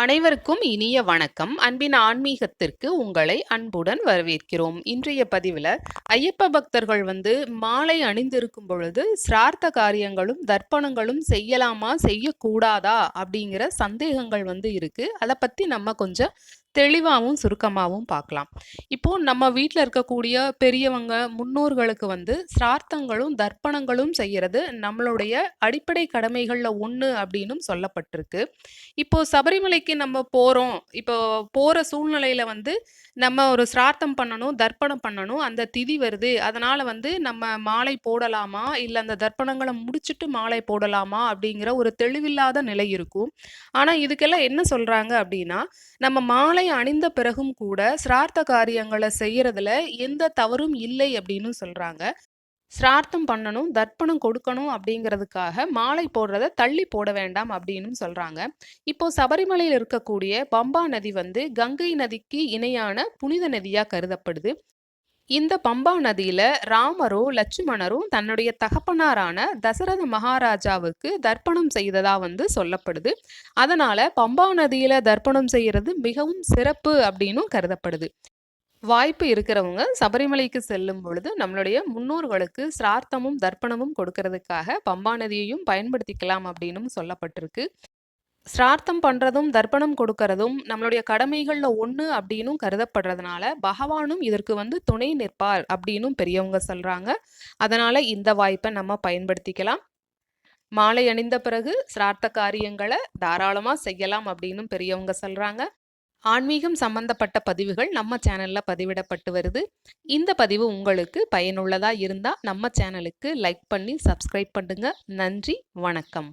அனைவருக்கும் இனிய வணக்கம். அன்பின் ஆன்மீகத்திற்கு உங்களை அன்புடன் வரவேற்கிறோம். இன்றைய பதிவில் ஐயப்ப பக்தர்கள் வந்து மாலை அணிந்திருக்கும் பொழுது சிரார்த்த காரியங்களும் தர்ப்பணங்களும் செய்யலாமா செய்யக்கூடாதா அப்படிங்கிற சந்தேகங்கள் வந்து இருக்கு. அதை பற்றி நம்ம கொஞ்சம் தெளிவாகவும் சுருக்கமாகவும் பார்க்கலாம். இப்போ நம்ம வீட்டில் இருக்கக்கூடிய பெரியவங்க முன்னோர்களுக்கு வந்து சிரார்த்தங்களும் தர்ப்பணங்களும் செய்யறது நம்மளுடைய அடிப்படை கடமைகளில் ஒன்று அப்படின்னும் சொல்லப்பட்டிருக்கு. இப்போ சபரிமலைக்கு நம்ம போகிறோம் இப்போ போகிற சூழ்நிலையில் வந்து நம்ம ஒரு சிரார்த்தம் பண்ணணும் தர்ப்பணம் பண்ணணும் அந்த திதி வருது. அதனால் வந்து நம்ம மாலை போடலாமா? இல்லை அந்த தர்ப்பணங்களை முடிச்சுட்டு மாலை போடலாமா? அப்படிங்கிற ஒரு தெளிவில்லாத நிலை இருக்கும். ஆனால் இதுக்கெல்லாம் என்ன சொல்கிறாங்க அப்படின்னா நம்ம மாலை மாலை அணிந்த பிறகும் கூட சிரார்த்த காரியங்களை செய்யறதுல எந்த தவறும் இல்லை அப்படின்னு சொல்றாங்க. சிரார்த்தம் பண்ணணும் தர்ப்பணம் கொடுக்கணும் அப்படிங்கிறதுக்காக மாலை போடுறத தள்ளி போட வேண்டாம் அப்படின்னு சொல்றாங்க. இப்போ சபரிமலையில் இருக்கக்கூடிய பம்பா நதி வந்து கங்கை நதிக்கு இணையான புனித நதியா கருதப்படுது. இந்த பம்பா நதியில ராமரும் லட்சுமணரும் தன்னுடைய தகப்பனாரான தசரத மகாராஜாவுக்கு தர்ப்பணம் செய்ததா வந்து சொல்லப்படுது. அதனால பம்பா நதியில தர்ப்பணம் செய்யறது மிகவும் சிறப்பு அப்படின்னும் கருதப்படுது. வாய்ப்பு இருக்கிறவங்க சபரிமலைக்கு செல்லும் பொழுது நம்மளுடைய முன்னோர்களுக்கு சிரார்த்தமும் தர்ப்பணமும் கொடுக்கறதுக்காக பம்பா நதியையும் பயன்படுத்திக்கலாம் அப்படின்னும் சொல்லப்பட்டிருக்கு. சிரார்த்தம் பண்ணுறதும் தர்ப்பணம் கொடுக்கறதும் நம்மளுடைய கடமைகளில் ஒன்று அப்படின்னும் கருதப்படுறதுனால பகவானும் இதற்கு வந்து துணை நிற்பார் அப்படின்னும் பெரியவங்க சொல்கிறாங்க அதனால் இந்த வாய்ப்பை நம்ம பயன்படுத்திக்கலாம். மாலை அணிந்த பிறகு சிரார்த்த காரியங்களை தாராளமாக செய்யலாம் அப்படின்னும் பெரியவங்க சொல்கிறாங்க ஆன்மீகம் சம்பந்தப்பட்ட பதிவுகள் நம்ம சேனலில் பதிவிடப்பட்டு வருது. இந்த பதிவு உங்களுக்கு பயனுள்ளதாக இருந்தால் நம்ம சேனலுக்கு லைக் பண்ணி சப்ஸ்கிரைப் பண்ணுங்கள் நன்றி வணக்கம்.